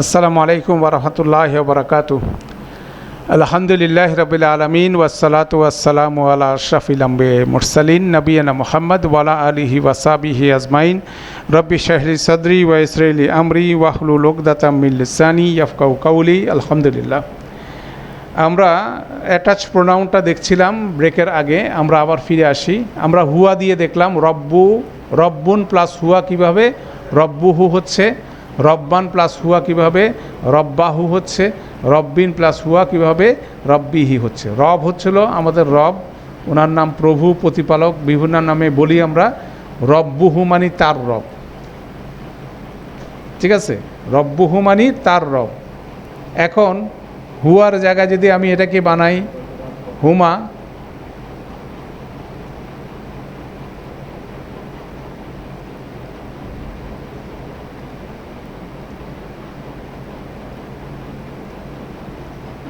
আসসালামু আলাইকুম ওরহমতুল্লাহ বরকাত আলহামদুলিল্লাহ রবিল আলমিন ওয়াসালাত ওয়াসালাম আলা আশরাফিল আম্বে মুরসালিন নবীনা মোহাম্মদ ওয়ালা আলিহি ওয়াসাবিহি আজমাইন। রব্বি শাহরি সদরি ওয়াইসরাইলি আমরি ওয়াহলুল উকদাতামিল্লিসানি ইয়াফকাউ কাউলি আলহামদুলিল্লাহ। আমরা অ্যাটাচ প্রোনাউনটা দেখছিলাম ব্রেকের আগে, আমরা আবার ফিরে আসি। আমরা হুয়া দিয়ে দেখলাম রব্বু, রব্বুন প্লাস হুয়া কীভাবে? রব্বুহু হচ্ছে রব্বান প্লাস হুয়া কীভাবে? রব্বাহু হচ্ছে, রব্বিন প্লাস হুয়া কীভাবে? রব্বিহি হচ্ছে। রব হচ্ছিল আমাদের রব ওনার নাম প্রভু, প্রতিপালক, বিভিন্ন নামে বলি আমরা রব্বুহু মানি তার রব। ঠিক আছে? রব্বুহু মানি তার রব। এখন হুয়ার জায়গায় যদি আমি এটাকে বানাই, হুমা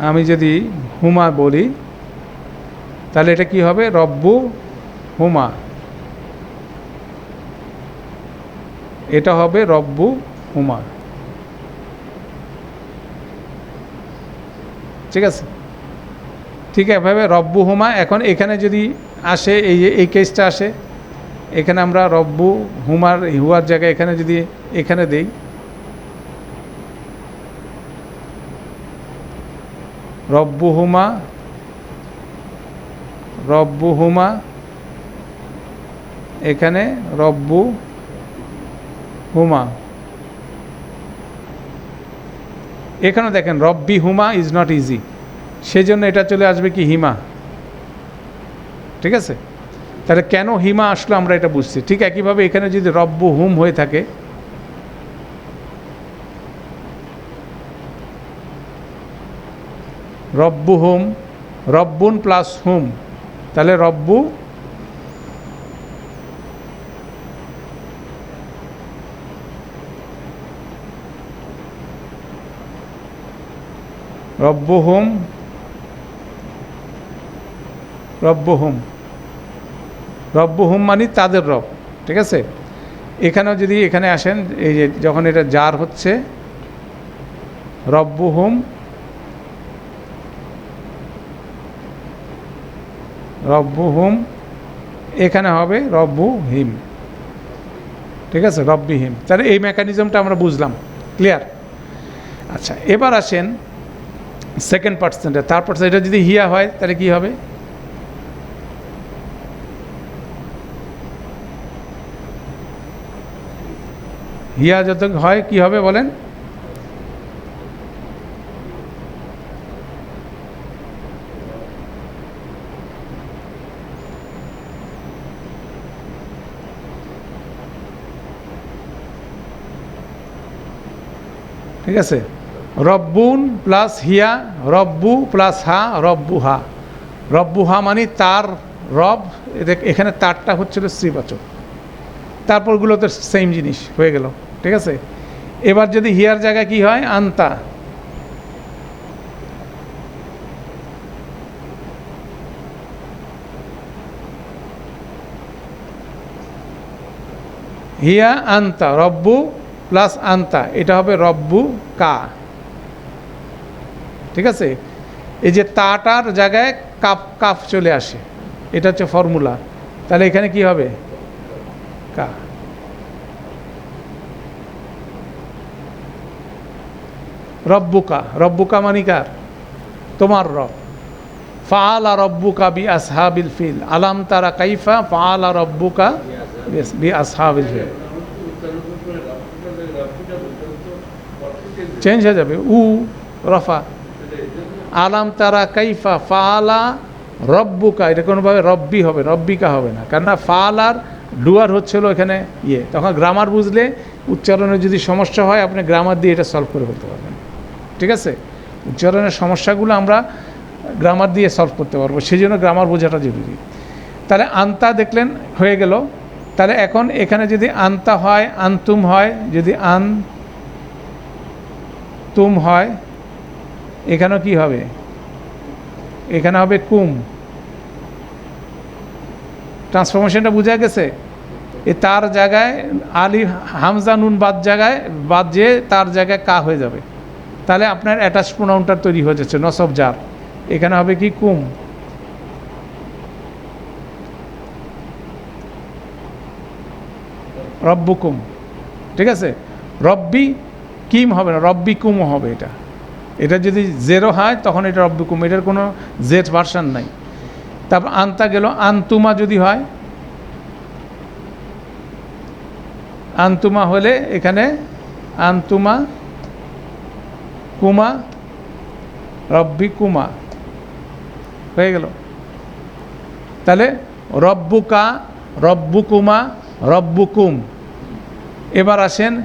আমি যদি হুমা বলি, তাহলে এটা কি হবে? রব্বু হুমা। এটা হবে রব্বু হুমা। ঠিক আছে? ঠিক এভাবে রব্বু হুমা। এখন এখানে যদি আসে, এই এই কেসটা আসে, এখানে আমরা রব্বু হুমার, হুয়ার জায়গায় এখানে যদি, এখানে দেই রব্বু হুমা এখানে রব্বু হুমা এখানে দেখেন রব্বি হুমা ইজ নট ইজি সেই জন্য এটা চলে আসবে কি হিমা। ঠিক আছে? তাহলে কেন হিমা আসলো আমরা এটা বুঝছি। ঠিক একইভাবে এখানে যদি রব্বু হুম হয়ে থাকে রব্বু হুম রব্বুন প্লাস হুম। তাহলে রব্বু রব্বু হুম রব্বু হুম রব্বু হুম মানে তাদের রব, ঠিক আছে? এখানেও যদি এখানে আসেন, এই যে যখন এটা জার হচ্ছে রব্বু রব্বু হুম এখানে হবে রব্বু হিম ঠিক আছে? রব্বি হিম তাহলে এই মেকানিজমটা আমরা বুঝলাম। ক্লিয়ার আচ্ছা এবার আসেন সেকেন্ড পার্সেন্টে তারপর এটা যদি হিয়া হয়, তাহলে কি হবে? হিয়া যত হয়, কি হবে বলেন? ঠিক আছে? রব্বুন প্লাস হিয়া, রব্বু প্লাস হা, রব্বু হা। রব্বু হা মানে তার রব এখানে তারটা হচ্ছিল শ্রীবাচক তারপরগুলো তো সেম জিনিস হয়ে গেল, ঠিক আছে? এবার যদি হিয়ার জায়গায় কি হয়? আন্তা। হিয়া, আন্তা, রব্বু প্লাস আন্তা, এটা হবে রব্বু কা। ঠিক আছে? এই যে তাটার জায়গায় কাপ কাপ চলে আসে। এটা হচ্ছে ফর্মুলা। তাহলে এখানে কি হবে? কা। রব্বুকা রব্বুকা মানি কার? তোমার রব। ফাআলা রব্বুকা বি আসহাবিল ফিল। আলাম তারা কাইফা ফাআলা রব্বুকা বি আসহাবিল ফিল। চেঞ্জ হয়ে যাবে। উ, রফা। আলাম তারা কাইফা ফালা রব্বুকা। এটা কোনোভাবে রব্বি হবে, রব্বিকা হবে না। কেননা ফাল আর ডুয়ার হচ্ছিল এখানে ইয়ে। তখন গ্রামার বুঝলে উচ্চারণের যদি সমস্যা হয়, আপনি গ্রামার দিয়ে এটা সলভ করে ফেলতে পারবেন। ঠিক আছে? উচ্চারণের সমস্যাগুলো আমরা গ্রামার দিয়ে সলভ করতে পারব। সেই জন্য গ্রামার বোঝাটা জরুরি। তাহলে আন্তা দেখলেন, হয়ে গেল। তাহলে এখন এখানে যদি আন্তা হয়, আন্তুম হয়, যদি আন তুম হয়, এখানেও কি হবে? এখানে হবে কুম। ট্রান্সফরমেশনটা বোঝা গেছে? এ তার জায়গায় আলি, হামজা, নুন বাদ জায়গায়, বাদ যে তার জায়গায় কা হয়ে যাবে। তাহলে আপনার অ্যাটাচ প্রোনাউনটা তৈরি হয়ে যাচ্ছে নসব জার। এখানে হবে কি কুম? রব্বুকুম। ঠিক আছে? রব্বি কিম হবে না রব্বি কুমও হবে এটা। এটা যদি জেরো হয়, তখন এটা রব্বি কুম এটার কোনো জেড ভার্সান নাই। তারপর আনতা গেল, আন্তুমা যদি হয়, আন্তুমা হলে এখানে আন্তুমা, কুমা রব্বি কুমা হয়ে গেল। তাহলে রব্বুকা, রব্বুকুমা, রব্বুকুম। এবার আসেন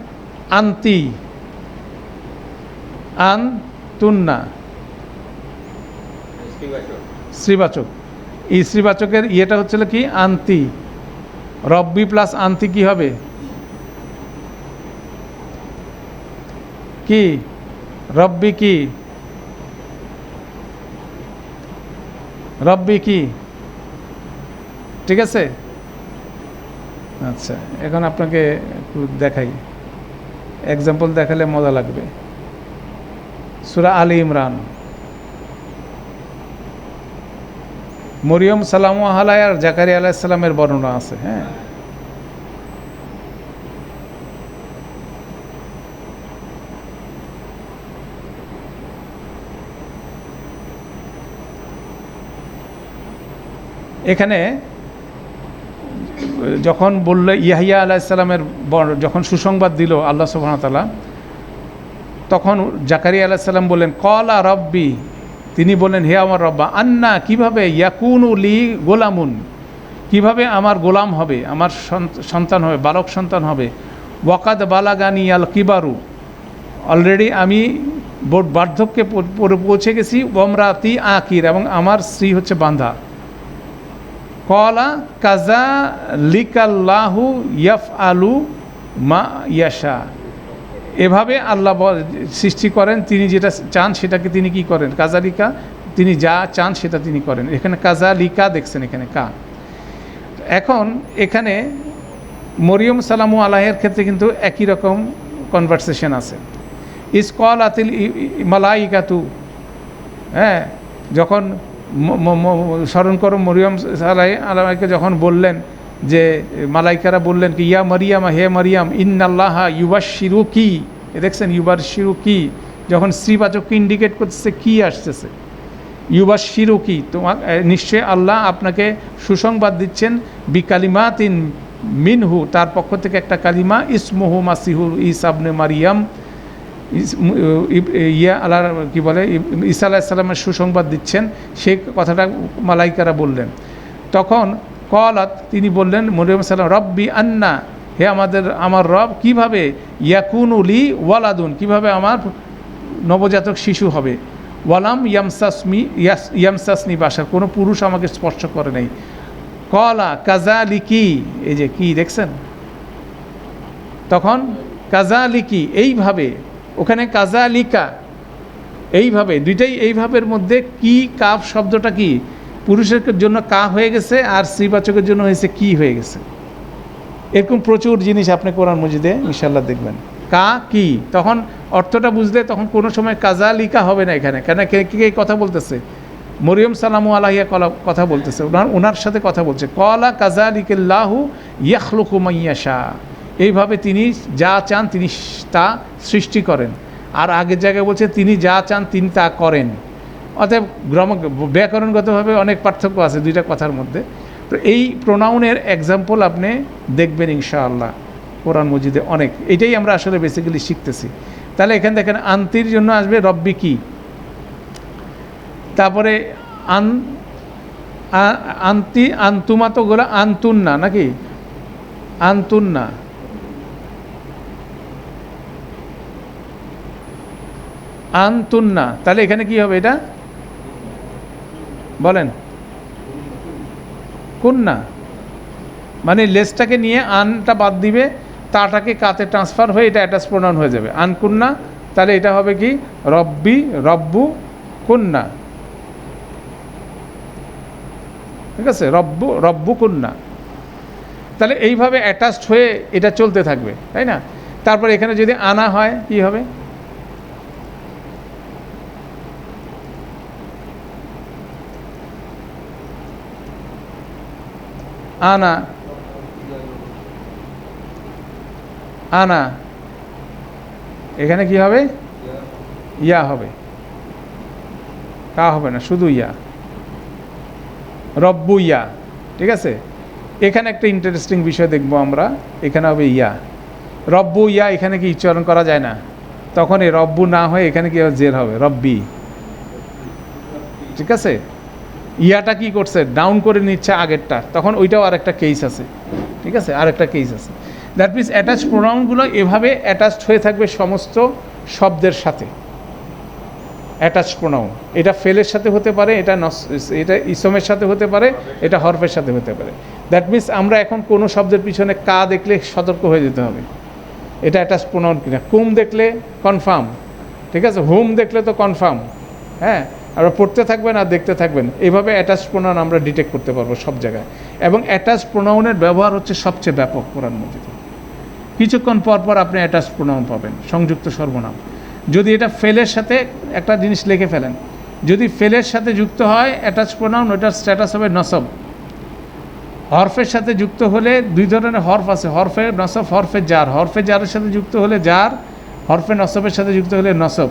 আন্তি। আন তুন্না। শ্রীবাচক এই শ্রীবাচকের ইয়েটা হচ্ছিল কি? আন্তি। রব্বি প্লাস আন্তি কি হবে? কি? রব্বি কি? রব্বি কি? ঠিক আছে? আচ্ছা এখন আপনাকে একটু দেখাই। এক্সাম্পল দেখালে মজা লাগবে। সুরা আলী ইমরান। মরিয়ম সালাম আলাই আর জাকারি আলাইসাল্লামের বর্ণনা আছে হ্যাঁ। এখানে যখন বলল ইয়াহিয়া আলাইসাল্লামের যখন সুসংবাদ দিল আল্লাহ সুবাহতাল্লাহ তখন জাকারিয়া আলাইসাল্লাম বললেন, কলা রব্বি। তিনি বললেন, হে আমার রব্বা, আন্না, কীভাবে? ইয়াকুন লি গোলামুন। কীভাবে আমার গোলাম হবে? আমার সন্তান হবে, বালক সন্তান হবে। ওয়াকাদ বালাগানি আল কিবারু। অলরেডি আমি বার্ধক্যে পৌঁছে গেছি ওমরাতি আকির, এবং আমার স্ত্রী হচ্ছে বান্ধা কলা কাজা লিকাল্লাহু ইয়াফ আলু মা ইয়াশা। এভাবে আল্লাহ সৃষ্টি করেন, তিনি যেটা চান সেটাকে তিনি কি করেন? কাজালিকা, তিনি যা চান সেটা তিনি করেন। এখানে কাজালিকা দেখছেন এখানে, কা। এখন এখানে মরিয়ম সালামু আলাহের ক্ষেত্রে কিন্তু একই রকম কনভারসেশন আছে। ইস কল আতিল মালাইকাতু হ্যাঁ যখন স্মরণ করো মরিয়ম সালাই আলাহকে যখন বললেন যে মালাইকারা বললেন কি, ইয়া মারিয়াম, হে মারিয়াম, ইন্নাল্লাহ ইউবার শিরু কি দেখছেন ইউবার শিরু কি যখন শ্রীবাচককে ইন্ডিকেট করতেছে, কি আসতেছে? ইউবার শিরু কি তোমার নিশ্চয়ই আল্লাহ আপনাকে সুসংবাদ দিচ্ছেন, বিকালিমাতিন মিনহু, তার পক্ষ থেকে একটা কালিমা, ইসমহু মাসিহু ইসাবনে মারিয়াম। ইয়া আল্লাহ কি বলে ঈসা আলাহিসাল্লামের সুসংবাদ দিচ্ছেন, সেই কথাটা মালাইকারা বললেন। তখন কলাত তিনি বললেন, মরিয়ম সাল্লাম রব্বি আন্না হে আমাদের, আমার রব, কীভাবে ইয়াকুন উলি ওয়ালাদুন, কীভাবে আমার নবজাতক শিশু হবে? ওয়ালাম ইয়ামসাসমি ইয়ামসাসনি বাসার, কোনো পুরুষ আমাকে স্পর্শ করে নাই। কলা কাজালিকি এই যে কি দেখছেন? তখন কাজালিকি এইভাবে, ওখানে কাজালিকা এইভাবে, দুইটাই এইভাবের মধ্যে কি কাপ শব্দটা কি? পুরুষের জন্য কা হয়ে গেছে আর শ্রীবাচকের জন্য হয়েছে কি হয়ে গেছে। এরকম প্রচুর জিনিস আপনি কোরআন মজিদে ইনশাল্লাহ দেখবেন। কা, কি? তখন অর্থটা বুঝলে তখন কোনো সময় কাজা লিকা হবে না এখানে। কেন? কে কে কথা বলতেছে? মরিয়ম সালামু আলাহিয়া কলা, কথা বলতেছে। ওনার ওনার সাথে কথা বলছে। কলা কাজা লিকেল্লাহু ইয়াখলুকু এইভাবে তিনি যা চান তিনি তা সৃষ্টি করেন। আর আগের জায়গায় বলছে তিনি যা চান তিনি তা করেন। অতএব গ্রম, ব্যাকরণগতভাবে অনেক পার্থক্য আছে দুইটা কথার মধ্যে। তো এই প্রোনাউনের এক্সাম্পল আপনি দেখবেন ইনশাআল্লাহ, কোরআন মজিদে অনেক। এটাই আমরা আসলে বেসিক্যালি শিখতেছি। তাহলে এখানে দেখেন, আন্তির জন্য আসবে রব্বি কি? তারপরে আন আন্তি, আন্তুমা তো গোলা আন্তুন্না নাকি? আন্তুন্না। আন্তুন্না। তাহলে এখানে কি হবে এটা? বলেন। কুন্না মানে লেসটাকে নিয়ে আনটা বাদ দিবে, তাটাকে কাতে ট্রান্সফার হয়ে এটা অ্যাটাচ প্রোনাউন হয়ে যাবে। আনকুন্না তাহলে এটা হবে কি? রব্বি, রব্বু কুন্না ঠিক আছে? রব্বু রব্বু কুন্না তাহলে এইভাবে অ্যাটাচড হয়ে এটা চলতে থাকবে, তাই না? তারপর এখানে যদি আনা হয়, কি হবে? আনা। আনা। এখানে কি হবে? ইয়া হবে। তা হবে না, শুধু ইয়া। রব্বু ইয়া, ঠিক আছে? এখানে একটা ইন্টারেস্টিং বিষয় দেখব আমরা, এখানে হবে ইয়া। রব্বু ইয়া, এখানে কি উচ্চারণ করা যায় না? তখন এই রব্বু না হয়ে এখানে কি জের হবে, রব্বি। ঠিক আছে? ইয়াটা কি করছে? ডাউন করে নিচ্ছে আগেরটা। তখন ওইটাও আরেকটা কেস আছে। ঠিক আছে? আরেকটা কেস আছে। দ্যাট মিনস অ্যাটাচ প্রোনাউনগুলো এভাবে অ্যাটাচড হয়ে থাকবে সমস্ত শব্দের সাথে। অ্যাটাচ প্রোনাউন এটা ফেলের সাথে হতে পারে, এটা এটা ইসমের সাথে হতে পারে, এটা হরফের সাথে হতে পারে। দ্যাট মিনস আমরা এখন কোনো শব্দের পিছনে কা দেখলে সতর্ক হয়ে যেতে হবে। এটা অ্যাটাচ প্রোনাউন কিনা। কুম দেখলে কনফার্ম ঠিক আছে? হুম দেখলে তো কনফার্ম হ্যাঁ? আমরা পড়তে থাকবেন আর দেখতে থাকবেন। এইভাবে অ্যাটাচ প্রোনাউন আমরা ডিটেক্ট করতে পারব সব জায়গায়। এবং অ্যাটাচ প্রোনাউনের ব্যবহার হচ্ছে সবচেয়ে ব্যাপক কোরআন মজিদে। কিছুক্ষণ পর পর আপনি অ্যাটাচ প্রোনাউন পাবেন, সংযুক্ত সর্বনাম। যদি এটা ফেলের সাথে একটা জিনিস লিখে ফেলেন, যদি ফেলের সাথে যুক্ত হয় অ্যাটাচ প্রোনাউন ওটার স্ট্যাটাস হবে নসব। হরফের সাথে যুক্ত হলে দুই ধরনের হরফ আছে, হরফে নসব, হরফে জার। হরফে জারের সাথে যুক্ত হলে জার, হরফে নসবের সাথে যুক্ত হলে নসব।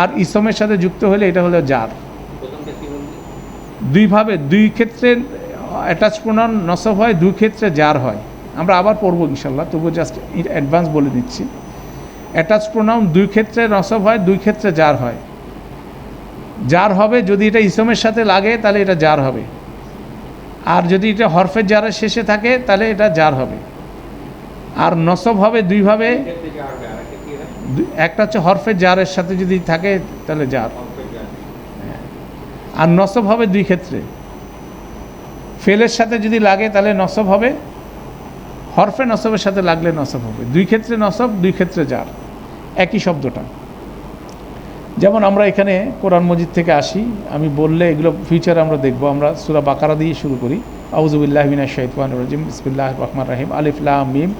আর ইসমের সাথে যুক্ত হলে এটা হলো জার। দুইভাবে দুই ক্ষেত্রে অ্যাটাচ প্রোনাউন নসব হয়, দুই ক্ষেত্রে জার হয়। আমরা আবার পড়ব ইনশাল্লাহ তবু জাস্ট অ্যাডভান্স বলে দিচ্ছি। অ্যাটাচ প্রোনাউন দুই ক্ষেত্রে নসব হয়, দুই ক্ষেত্রে জার হয়। জার হবে যদি এটা ইসমের সাথে লাগে, তাহলে এটা জার হবে। আর যদি এটা হরফের জারের শেষে থাকে, তাহলে এটা জার হবে। আর নসব হবে দুইভাবে ক্ষেত্রে যা হবে আর একটা হচ্ছে হরফের জারের সাথে যদি থাকে, তাহলে জার। আর নসব হবে দুই ক্ষেত্রে। ফেলের সাথে যদি লাগে, তাহলে নসব হবে। হরফে নসবের সাথে লাগলে নসব হবে। দুই ক্ষেত্রে নসব, দুই ক্ষেত্রে জার। একই শব্দটা। যেমন আমরা এখানে কোরআন মজিদ থেকে আসি, আমি বললে এগুলো ফিউচার আমরা দেখব। আমরা সুরা বাকারা দিয়ে শুরু করি। আউজুবিল্লাহ মিনা শৈতান রাজিম। বিসমিল্লাহ রহমান রাহিম। আলিফুল্লাহ মিম।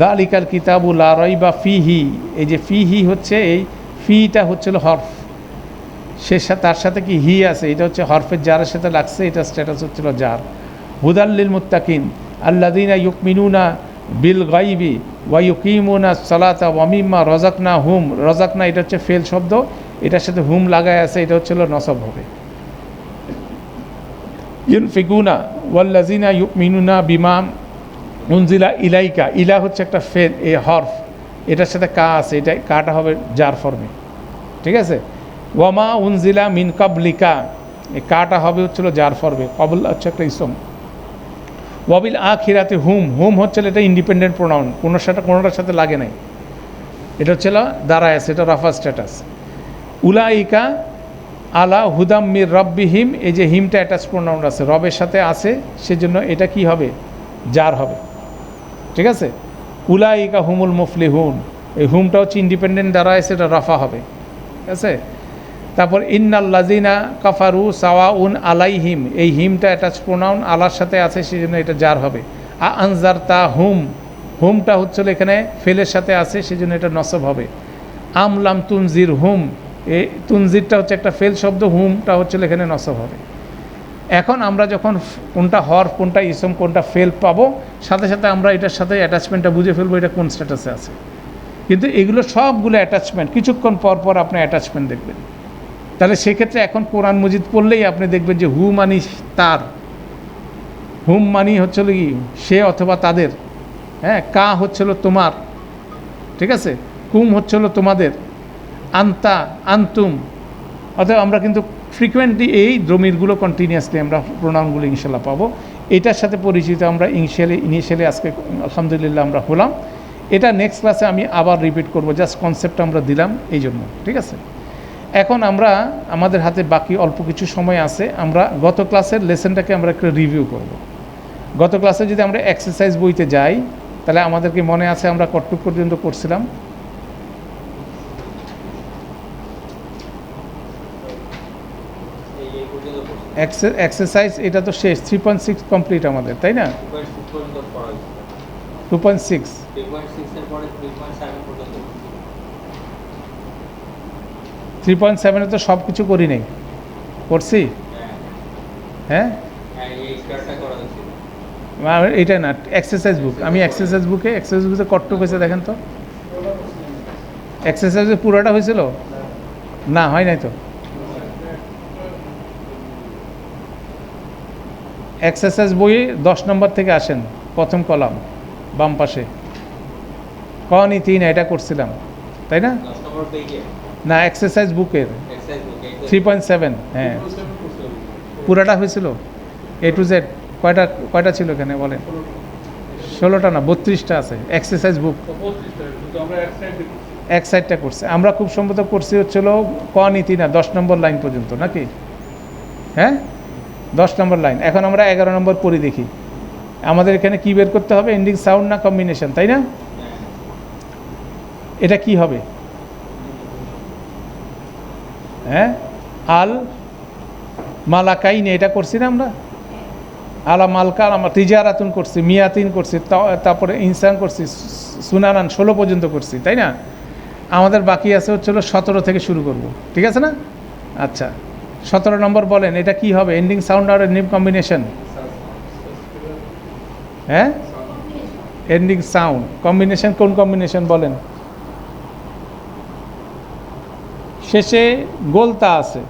দালিকাল কিতাবু লা রইবা ফিহি। এই যে ফিহি হচ্ছে এই ফিটা হচ্ছিল হরফ। সে তার সাথে কি হি আছে? এটা হচ্ছে হরফের জারের সাথে লাগছে, এটা স্ট্যাটাস হচ্ছিল জার। হুদাল্লিল মুত্তাকিন আল্লাদিনা ইউকমিনুনা বিল গাইবি ওয়া ইউকিমুনা সালাতা ওয়ামিম্মা রজাকনা হুম রজাকনা এটা হচ্ছে ফেল শব্দ, এটার সাথে হুম লাগায় আছে, এটা হচ্ছিল নসব হবে। ইউন ইউনফিকুনা ওয়াল্লাজিনা ইউকমিনুনা বিমাম উনজিলা ইলাইকা, ইলা হচ্ছে একটা ফেল এ হরফ। এটার সাথে কা আছে, এটা কাটা হবে জার ফর্মে ঠিক আছে? ওয়ামা উনজিলা মিন কাবলিকা এই কাটা হবে হচ্ছিল জার ফর্মে কবল হচ্ছে একটা ইসম। ওয়াবিল আখিরাতে হুম হুম হচ্ছিল এটা ইন্ডিপেন্ডেন্ট প্রোনাউন কোনোর সাথে, কোনোটার সাথে লাগে নাই। এটা হচ্ছিল দাঁড়ায় আছে, এটা রাফা স্ট্যাটাস উলাইকা আলা হুদাম মির রব্বিহিম, এই যে হিমটা অ্যাটাচ প্রোনাউন আছে, রবের সাথে আছে, সেজন্য এটা কি হবে? জার হবে। ঠিক আছে? উলাইকা হুমুল মুফলিহুন। এই হুমটা হচ্ছে ইন্ডিপেন্ডেন্ট দ্বারা এটা রাফা হবে। ঠিক আছে? তারপর ইন্নাল্লাজিনা কাফারু সাওয়া উন আলাইহিম। এই হিমটা অ্যাটাচ প্রোনাউন আলার সাথে আছে সেই জন্য এটা জার হবে। আ আনজার তা হুম। হুমটা হচ্ছিল এখানে ফেলের সাথে আছে সেই জন্য এটা নসব হবে। আমলাম তুনজির হুম। এই তুনজিরটা হচ্ছে একটা ফেল শব্দ, হুমটা হচ্ছিল এখানে নসব হবে। এখন আমরা যখন কোনটা হর, কোনটা ইসম, কোনটা ফেল পাবো সাথে সাথে আমরা এটার সাথে অ্যাটাচমেন্টটা বুঝে ফেলব এটা কোন স্ট্যাটাসে আছে। কিন্তু এগুলো সবগুলো অ্যাটাচমেন্ট কিছুক্ষণ পর পর আপনি অ্যাটাচমেন্ট দেখবেন। তাহলে সেক্ষেত্রে এখন কোরআন মজিদ পড়লেই আপনি দেখবেন যে হু মানি তার। হুম মানি হচ্ছিল কি, সে অথবা তাদের। হ্যাঁ কা হচ্ছিল তোমার। ঠিক আছে? কুম হচ্ছিল তোমাদের। আন্তা, আন্তুম। অতএব আমরা কিন্তু ফ্রিকুয়েন্টলি এই দ্রমিরগুলো কন্টিনিউয়াসলি আমরা প্রোনাউনগুলো ইনশাল্লাহ পাবো। এটার সাথে পরিচিত আমরা ইনিশিয়ালি ইনিশিয়ালি আজকে, আলহামদুলিল্লাহ আমরা হলাম। এটা নেক্সট ক্লাসে আমি আবার রিপিট করব জাস্ট কনসেপ্ট আমরা দিলাম এই জন্য, ঠিক আছে? এখন আমরা, আমাদের হাতে বাকি অল্প কিছু সময় আছে, আমরা গত ক্লাসের লেসনটাকে আমরা একটু রিভিউ করব। গত ক্লাসে যদি আমরা এক্সারসাইজ বইতে যাই, তাহলে আমাদেরকে মনে আছে আমরা কতটুক পর্যন্ত করছিলাম এই এই পর্যন্ত পড়ছি এক্সারসাইজ এটা তো শেষ থ্রি পয়েন্ট সিক্স কমপ্লিট আমাদের, তাই না? Two point six three point seven তো সব কিছু করি নাই। করছি? হ্যাঁ? এটা না এক্সারসাইজ বুক আমি এক্সারসাইজ বুকে এক্সারসাইজ বুকে কট্টক হয়েছে, দেখেন তো। এক্সারসাইজে পুরোটা হয়েছিল? না, হয় নাই তো। এক্সারসাইজ বই দশ নম্বর থেকে আসেন প্রথম কলাম বাম পাশে। কনি তিন এটা করছিলাম তাই না? না এক্সারসাইজ বুকের। থ্রি পয়েন্ট সেভেন হ্যাঁ। পুরাটা হয়েছিল? এ টু জেড কয়টা কয়টা ছিল এখানে বলেন? ষোলোটা না বত্রিশটা আছে এক্সারসাইজ বুক। এক সাইডটা করছে। আমরা খুব সম্ভবত করছি হচ্ছিল ক নীতি না দশ নম্বর লাইন পর্যন্ত নাকি? হ্যাঁ? দশ নম্বর লাইন। এখন আমরা এগারো নম্বর পড়ি দেখি। আমাদের এখানে কি বের করতে হবে? এন্ডিং সাউন্ড না কম্বিনেশন তাই না? এটা কি হবে? হ্যাঁ? আল মালাকাইনে, এটা করছি না আমরা? আলা মালকা আমরা তিজারাতুন করছি, মিয়াতিন করছি তারপরে ইনসান করছি, সুনানান ষোলো পর্যন্ত করছি, তাই না? আমাদের বাকি আছে হচ্ছিল সতেরো থেকে শুরু করব। ঠিক আছে না? আচ্ছা। সতেরো নম্বর বলেন, এটা কি হবে? এন্ডিং সাউন্ড আর নিম কম্বিনেশন হ্যাঁ? এন্ডিং সাউন্ড কম্বিনেশন কোন কম্বিনেশন বলেন? শেষে গোলতা আছে।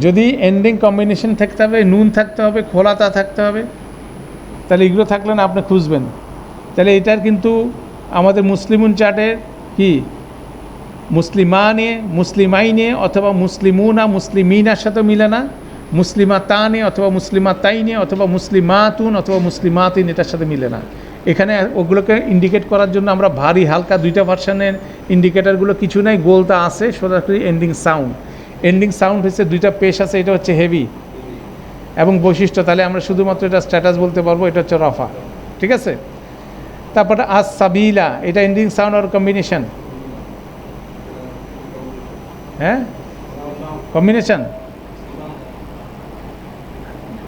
যদি এন্ডিং কম্বিনেশন থাকতে হবে, নুন থাকতে হবে, খোলাতা থাকতে হবে, তাহলে এগুলো থাকলে না আপনি খুঁজবেন। তাহলে এটার কিন্তু আমাদের মুসলিমুন চার্টের কি? মুসলিমা নিয়ে মুসলিমাই নিয়ে অথবা মুসলিমুনা, মুসলিমিনার সাথে মিলে না। মুসলিমা তা নিয়ে অথবা মুসলিমা তাই নিয়ে অথবা মুসলিমাতুন অথবা মুসলিমাতিন এটার সাথে মিলে না। এখানে ওগুলোকে ইন্ডিকেট করার জন্য আমরা ভারী হালকা দুইটা ভার্সানের ইন্ডিকেটারগুলো কিছু নাই গোলতা আছে, সরাসরি এন্ডিং সাউন্ড এন্ডিং সাউন্ড হচ্ছে দুইটা পেশ আছে, এটা হচ্ছে হেভি এবং বৈশিষ্ট্য, তাহলে আমরা শুধুমাত্র এটা স্ট্যাটাস বলতে পারব, এটা হচ্ছে রফা। ঠিক আছে? তারপরে আস সাবিলা এটা এন্ডিং সাউন্ড আর কম্বিনেশন হ্যাঁ? কম্বিনেশন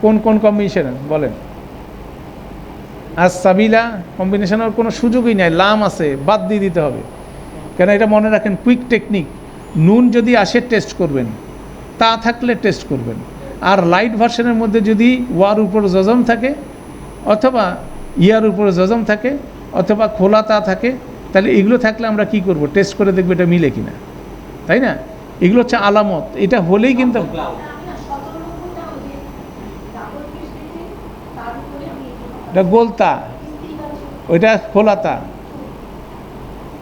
কোন কোন কম্বিনেশন বলেন। আর সাবিলা কম্বিনেশনের কোনো সুযোগই নাই, লাম আছে, বাদ দিয়ে দিতে হবে। কেন এটা মনে রাখেন কুইক টেকনিক নুন যদি আসে টেস্ট করবেন। তা থাকলে টেস্ট করবেন। আর লাইট ভার্সনের মধ্যে যদি ওয়ার উপর জজম থাকে, অথবা ইয়ার উপরে জজম থাকে, অথবা খোলা তা থাকে, তাহলে এগুলো থাকলে আমরা কি করব? টেস্ট করে দেখব এটা মিলে কিনা। তাই না? এগুলো হচ্ছে আলামত। এটা হলেই কিন্তু এটা গোলতা। ওইটা খোলাতা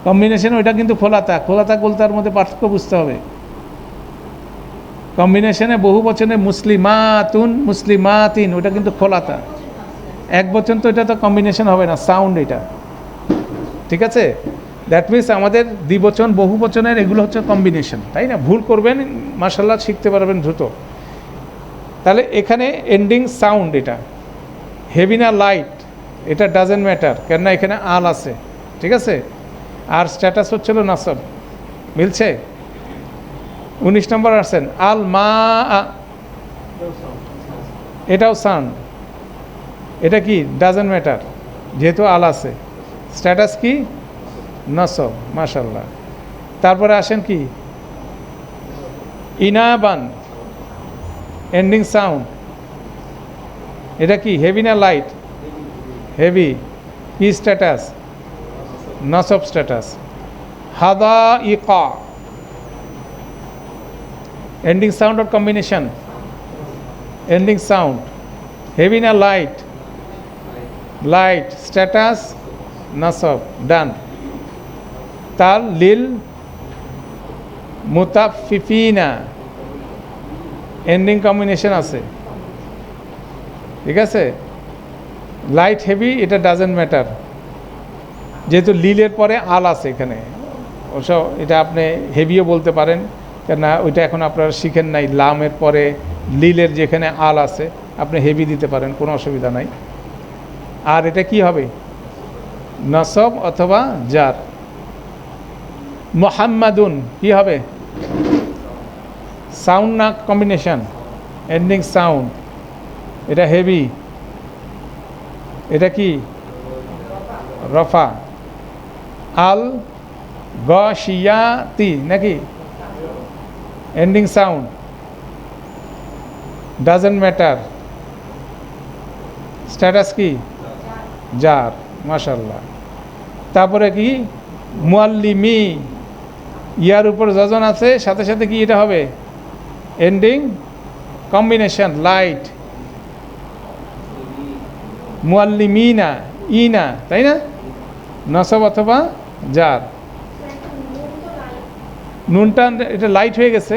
কম্বিনেশন ওইটা কিন্তু খোলাতা খোলাতা গোলতার মধ্যে পার্থক্য বুঝতে হবে। কম্বিনেশনে বহু বচনে মুসলিমাতুন, মুসলিমাতিন ওটা কিন্তু খোলাতা এক বচন তো এটা তো কম্বিনেশন হবে না সাউন্ড এটা। ঠিক আছে? দ্যাট মিনস আমাদের দ্বিবচন বহু বচনের এগুলো হচ্ছে কম্বিনেশন তাই না? ভুল করবেন মার্শাল্লাহ শিখতে পারবেন দ্রুত। তাহলে এখানে এন্ডিং সাউন্ড এটা। হেভি না লাইট এটা ডাজেন্ট ম্যাটার কেননা এখানে আল আছে, ঠিক আছে? আর স্ট্যাটাস হচ্ছিল নাসব মিলছে? উনিশ নম্বর আসছেন, আল মা এটাও সাউন্ড এটা কি? ডাজেন্ট ম্যাটার যেহেতু আল আছে। স্ট্যাটাস কি? নসব মাশাল্লাহ তারপরে আসেন কি? ইনাবান এন্ডিং সাউন্ড এটা কি? হেভি না লাইট হেভি কি স্ট্যাটাস নসব স্ট্যাটাস হাদা ইকা ending sound or combination ending sound heavy না লাইট লাইট স্ট্যাটাস নসব ডান তাল লিল মুতাফিফিনা এন্ডিং কম্বিনেশন আছে। ঠিক আছে? লাইট হেভি এটা ডাজেন্ট ম্যাটার যেহেতু লিলের পরে আল আছে এখানে। ওসব এটা আপনি হেভিও বলতে পারেন। কেননা ওইটা এখন আপনারা শিখেন নাই। লামের পরে লিলের যেখানে আল আছে, আপনি হেভি দিতে পারেন, কোনো অসুবিধা নাই। আর এটা কি হবে? নসব অথবা জার। মোহাম্মাদুন, কি হবে? সাউন্ড না কম্বিনেশন এন্ডিং সাউন্ড এটা হেভি এটা কি? রফা আল গিয়াতি নাকি? Ending sound doesn't matter status কি? জার মাশাল্লাহ তারপরে কি? মুয়াল্লিমি ইয়ার উপর যজন আছে, সাথে সাথে কি এটা হবে? এন্ডিং কম্বিনেশন লাইট মুয়াল্লিমিনা ইনা, তাই না? নসব অথবা জার নুনটা এটা লাইট হয়ে গেছে।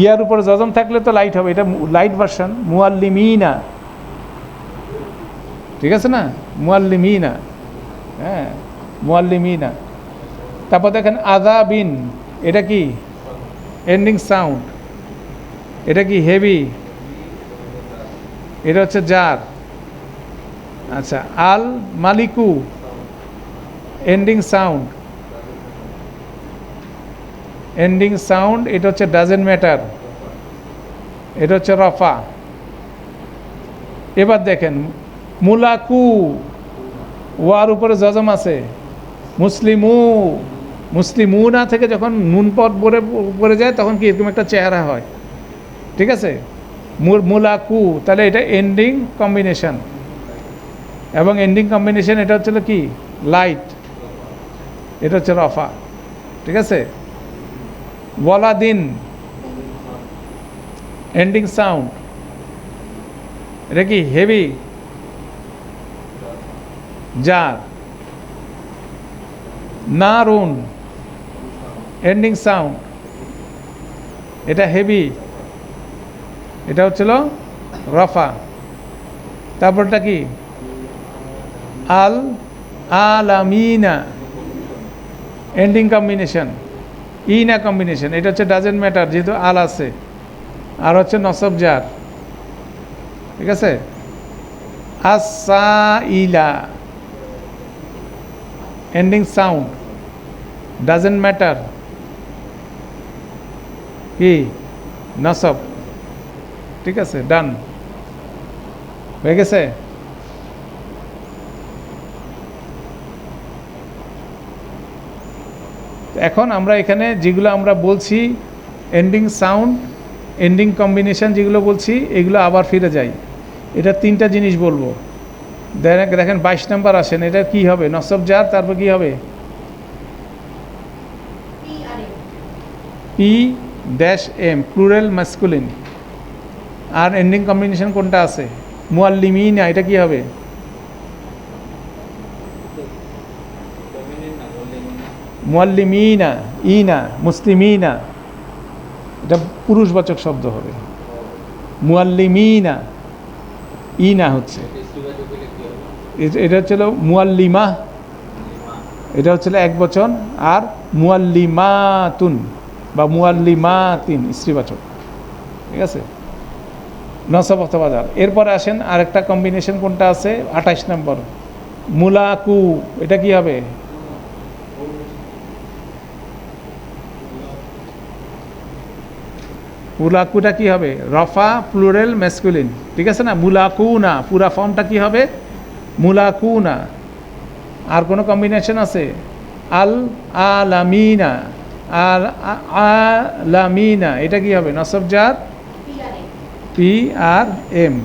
ইয়ার উপর যজম থাকলে তো লাইট হবে, এটা লাইট ভার্সন মুয়াল্লিমিনা ঠিক আছে না? মুয়াল্লিমিনা হ্যাঁ মুয়াল্লিমিনা তারপর দেখেন আদাবিন এটা কি? এন্ডিং সাউন্ড এটা কি হেভি এটা হচ্ছে জার আচ্ছা আল মালিকু এন্ডিং সাউন্ড এন্ডিং সাউন্ড এটা হচ্ছে ডাজেন্ট ম্যাটার এটা হচ্ছে রফা। এবার দেখেন, মুলাকু, ওয়ার উপরে জজম আছে। মুসলিমু মুসলিমুনা থেকে যখন নুন পদ পরে পড়ে যায়, তখন কি এরকম একটা চেহারা হয়। ঠিক আছে? মুলাকু, তাহলে এটা এন্ডিং কম্বিনেশান এবং এন্ডিং কম্বিনেশন এটা হচ্ছিল কি? লাইট এটা হচ্ছে রফা ঠিক আছে? বলা দিন এন্ডিং সাউন্ড এটা কি? হেভি জার নারুন। এন্ডিং সাউন্ড এটা হেভি এটা হচ্ছিল রফা। তারপরটা কি? আল আলামিনা। এন্ডিং কম্বিনেশন ইনা কম্বিনেশন এটা হচ্ছে ডাজেন্ট ম্যাটার যেহেতু আল আছে। আর হচ্ছে নসব জার ঠিক আছে? আসা ইলা এন্ডিং সাউন্ড ডাজেন্ট ম্যাটার কি? নসব। ঠিক আছে ডান হয়ে গেছে? এখন আমরা এখানে যেগুলো আমরা বলছি এন্ডিং সাউন্ড এন্ডিং কম্বিনেশন যেগুলো বলছি এগুলো আবার ফিরে যাই। এটা তিনটা জিনিস বলব। দেখ- দেখেন বাইশ নাম্বার আসেন এটা কি হবে? নসব জার তারপর কি হবে? P dash M plural masculine আর এন্ডিং কম্বিনেশন কোনটা আছে? মুয়াল্লিমিনা এটা কি হবে? Feminine না বললেন না মুয়াল্লিমিনা ইনা, মুসলিমিনা। এটা পুরুষবাচক শব্দ হবে। মুয়াল্লিমিনা ইনা হচ্ছে। এটা হচ্ছিল মুয়াল্লিমা এটা হচ্ছিল এক বচন। আর মুয়াল্লিমাতুন বা মুয়াল্লিমাতিন স্ত্রীবাচক। ঠিক আছে? নসব অথবা জার এরপরে আসেন আরেকটা কম্বিনেশন কোনটা আছে? আঠাইশ নম্বর। মুলাকু, এটা কি হবে? মুলাকুটা কি হবে? রফা, প্লুরাল ম্যাসকুলিন ঠিক আছে না? মুলাকু না পুরা ফর্মটা কি হবে? মুলাকু না আর কোনো কম্বিনেশন আছে? আল আলামিনা আল আ- আলামিনা এটা কি হবে? নসব জার পি, আর, এম।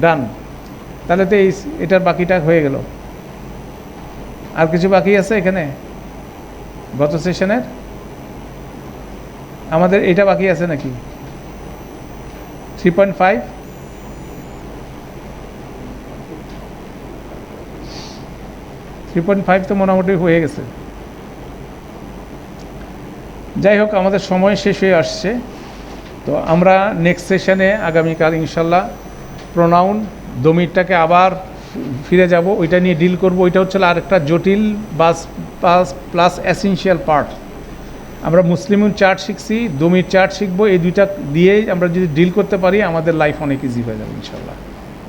ডান। তাহলে তো এই এটার বাকিটা হয়ে গেল। আর কিছু বাকি আছে এখানে? গত সেশনের? আমাদের এটা বাকি আছে নাকি? Three point five? Three point five তো মোটামুটি হয়ে গেছে। যাই হোক, আমাদের সময় শেষ হয়ে আসছে। তো আমরা নেক্সট সেশনে আগামীকাল ইনশাল্লাহ প্রোনাউন দমিরটাকে আবার ফিরে যাব। ওইটা নিয়ে ডিল করব। ওইটা হচ্ছে আরেকটা জটিল বাস প্লাস প্লাস অ্যাসেনশিয়াল পার্ট আমরা মুসলিম চার্ট শিখছি, দমির চার্ট শিখব। এই দুইটা দিয়েই আমরা যদি ডিল করতে পারি, আমাদের লাইফ অনেক ইজি হয়ে যাবে ইনশাল্লাহ।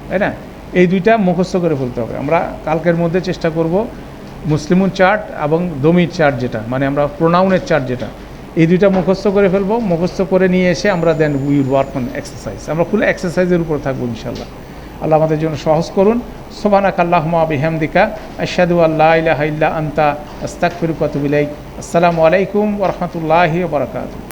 তাই না? এই দুইটা মুখস্থ করে ফেলতে হবে। আমরা কালকের মধ্যে চেষ্টা করব মুসলিমুন চার্ট এবং দমির চার্ট যেটা মানে আমরা প্রোনাউনের চার্ট যেটা, এই দুইটা মুখস্থ করে ফেলব। মুখস্থ করে নিয়ে এসে আমরা then we work on exercise আমরা ফুল এক্সারসাইজের উপর থাকব ইনশাল্লাহ আল্লাহ আমাদের জন্য সহজ করুন। সোবানাক আল্লাহমা বিহামদিকা আশাদু আল্লাহ আন্তা আতুবু ইলাইক। আসসালামু আলাইকুম ওয়া রাহমাতুল্লাহি ওয়া বারাকাতুহু।